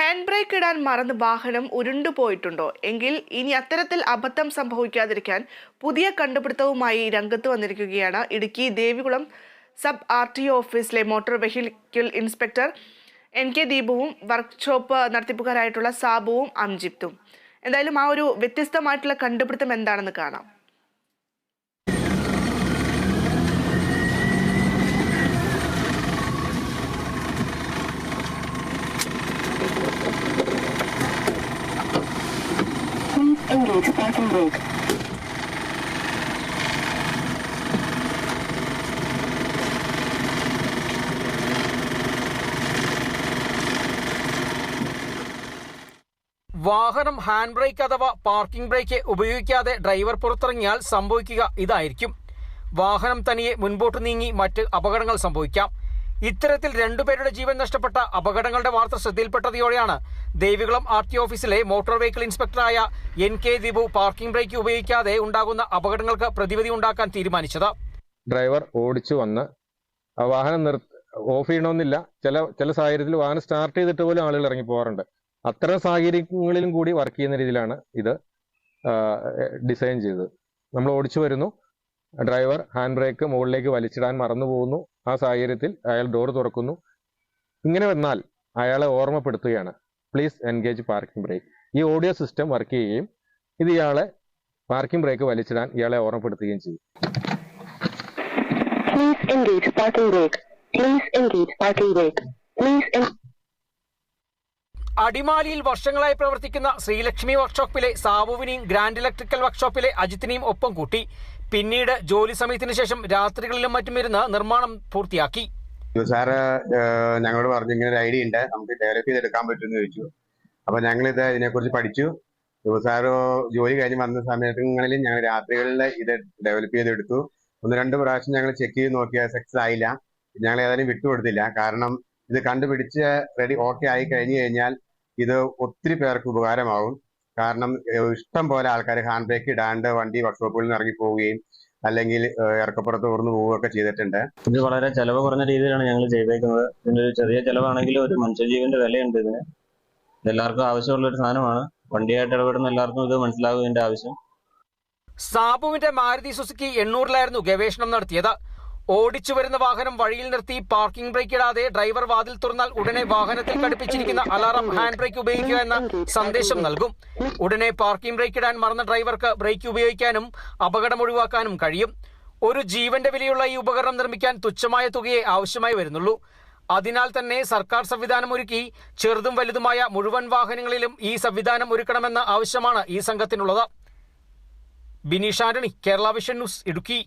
Hand brake ഇടാൻ മറന്ന് വാഹനം ഉരുണ്ടുപോയിട്ടുണ്ടോ എങ്കിൽ ഇനി അത്തരത്തിൽ അബദ്ധം സംഭവിക്കാതിരിക്കാൻ പുതിയ കണ്ടുപിടുത്തവുമായി രംഗത്ത് വന്നിരിക്കുകയാണ് Idukki Devikulam sub R T O ഓഫീസിലെ motor vehicle inspector N K ദീപുവും workshop നടത്തിപ്പുകാരായിട്ടുള്ള സാബുവും അംജിപ്തും എന്തായാലും ആ ഒരു വ്യത്യസ്തമായിട്ടുള്ള കണ്ടുപിടുത്തം എന്താണെന്ന് കാണാം. Engage parking brake. വാഹനം ഹാൻഡ് ബ്രേക്ക് അഥവാ പാർക്കിംഗ് ബ്രേക്ക് ഉപയോഗിക്കാതെ ഡ്രൈവർ പുറത്തിറങ്ങിയാൽ സംഭവിക്കുക ഇതായിരിക്കും വാഹനം തനിയെ മുൻപോട്ട് നീങ്ങി മറ്റ് അപകടങ്ങൾ സംഭവിക്കാം ഇത്തരത്തിൽ രണ്ടുപേരുടെ ജീവൻ നഷ്ടപ്പെട്ട അപകടങ്ങളുടെ വാർത്ത ശ്രദ്ധയിൽപ്പെട്ടതോടെയാണ് ദേവികുളം ആർ ടി ഓഫീസിലെ motor vehicle ഇൻസ്പെക്ടറായ N K Dibu parking brake ഉപയോഗിക്കാതെ ഉണ്ടാകുന്ന അപകടങ്ങൾക്ക് പ്രതിവിധി ഉണ്ടാക്കാൻ തീരുമാനിച്ചത്. ഡ്രൈവർ ഓടിച്ചു വന്ന് വാഹനം ഓഫ് ചെയ്യണമെന്നില്ല. ചില ചില സാഹചര്യത്തിൽ വാഹനം സ്റ്റാർട്ട് ചെയ്തിട്ട് പോലും ആളുകൾ ഇറങ്ങി പോകാറുണ്ട്. അത്തരം സാഹചര്യങ്ങളിലും കൂടി വർക്ക് ചെയ്യുന്ന രീതിയിലാണ് ഇത് ഡിസൈൻ ചെയ്തത്. നമ്മൾ ഓടിച്ചു വരുന്നു. ഡ്രൈവർ ഹാൻഡ് ബ്രേക്ക് മുകളിലേക്ക് വലിച്ചിടാൻ മറന്നു പോകുന്നു ആ സാഹചര്യത്തിൽ അയാൾ ഡോർ തുറക്കുന്നു ഇങ്ങനെ വന്നാൽ അയാളെ ഓർമ്മപ്പെടുത്തുകയാണ് പ്ലീസ് എൻഗേജ് പാർക്കിംഗ് ബ്രേക്ക് ഈ ഓഡിയോ സിസ്റ്റം വർക്ക് ചെയ്യുകയും ഇത് ഇയാളെ പാർക്കിംഗ് ബ്രേക്ക് വലിച്ചിടാൻ ഇയാളെ ഓർമ്മപ്പെടുത്തുകയും ചെയ്യും engage parking brake. Please engage parking brake. Please en- അടിമാലിയിൽ വർഷങ്ങളായി പ്രവർത്തിക്കുന്ന ശ്രീലക്ഷ്മി വർക്ക്ഷോപ്പിലെ സാബുവിനെയും ഗ്രാൻഡ് ഇലക്ട്രിക്കൽ വർക്ക്ഷോപ്പിലെ അജിത്തിനെയും ഒപ്പം കൂട്ടി. പിന്നീട് ജോലി സമയത്തിന് ശേഷം രാത്രികളിലും മറ്റും ഇരുന്ന് നിർമ്മാണം പൂർത്തിയാക്കി. സാറ് ഞങ്ങളോട് പറഞ്ഞു ഇങ്ങനെ ഒരു ഐഡിയ ഉണ്ട്. നമുക്ക് ഡെവലപ്പ് ചെയ്തെടുക്കാൻ പറ്റുമെന്ന് ചോദിച്ചു. അപ്പൊ ഞങ്ങൾ ഇത് ഇതിനെക്കുറിച്ച് പഠിച്ചു. സാറ് ജോലി കഴിഞ്ഞ് വന്ന സമയങ്ങളിൽ ഞങ്ങൾ രാത്രികളിൽ ഇത് ഡെവലപ്പ് ചെയ്തെടുത്തു. ഒന്ന് രണ്ട് പ്രാവശ്യം ഞങ്ങൾ ചെക്ക് ചെയ്ത് നോക്കിയാൽ സക്സസ് ആയില്ല. ഞങ്ങൾ ഏതായാലും വിട്ടുകൊടുത്തില്ല. കാരണം ഇത് കണ്ടുപിടിച്ച് റെഡി ഓക്കെ ആയി കഴിഞ്ഞു കഴിഞ്ഞാൽ ഇത് ഒത്തിരി പേർക്ക് ഉപകാരമാവും. കാരണം ഇഷ്ടം പോലെ ആൾക്കാർ ഹാൻഡ് ബ്രേക്ക് ഇടാണ്ട് വണ്ടി വർക്ക്ഷോപ്പുകളിൽ നിന്ന് ഇറങ്ങി പോവുകയും അല്ലെങ്കിൽ ഇറക്കപ്പുറത്ത് തുറന്നു പോവുകയൊക്കെ ചെയ്തിട്ടുണ്ട്. ഇത് വളരെ ചെലവ് കുറഞ്ഞ രീതിയിലാണ് ഞങ്ങൾ ചെയ്തേക്കുന്നത്. ഇതിന്റെ ഒരു ചെറിയ ചെലവാണെങ്കിലും ഒരു മനുഷ്യജീവന്റെ വിലയുണ്ട് ഇതിന്. ഇത് എല്ലാവർക്കും ആവശ്യമുള്ള ഒരു സാധനമാണ്. വണ്ടിയായിട്ട് ഇടപെടുന്ന എല്ലാവർക്കും ഇത് മനസ്സിലാകും ഇതിന്റെ ആവശ്യം. സാബുവിന്റെ മാരുതി സുസുക്കി എണ്ണൂറിലായിരുന്നു ഗവേഷണം നടത്തിയത്. ഓടിച്ചു വരുന്ന വാഹനം വഴിയിൽ നിർത്തി പാർക്കിംഗ് ബ്രേക്ക് ഇടാതെ ഡ്രൈവർ വാതിൽ തുറന്നാൽ ഉടനെ വാഹനത്തിൽ ഘടിപ്പിച്ചിരിക്കുന്ന അലാറം ഹാൻഡ് ബ്രേക്ക് ഉപയോഗിക്കുക എന്ന സന്ദേശം നൽകും. ഉടനെ പാർക്കിംഗ് ബ്രേക്ക് ഇടാൻ മറന്ന ഡ്രൈവർക്ക് ബ്രേക്ക് ഉപയോഗിക്കാനും അപകടം ഒഴിവാക്കാനും കഴിയും. ഒരു ജീവന്റെ വിലയുള്ള ഈ ഉപകരണം നിർമ്മിക്കാൻ തുച്ഛമായ തുകയെ ആവശ്യമായി വരുന്നുള്ളൂ. അതിനാൽ തന്നെ സർക്കാർ സംവിധാനം ഒരുക്കി ചെറുതും വലുതുമായ മുഴുവൻ വാഹനങ്ങളിലും ഈ സംവിധാനം ഒരുക്കണമെന്ന ആവശ്യമാണ് ഈ സംഘത്തിനുള്ളത്. Bineesh Antony Kerala vision news Idukki.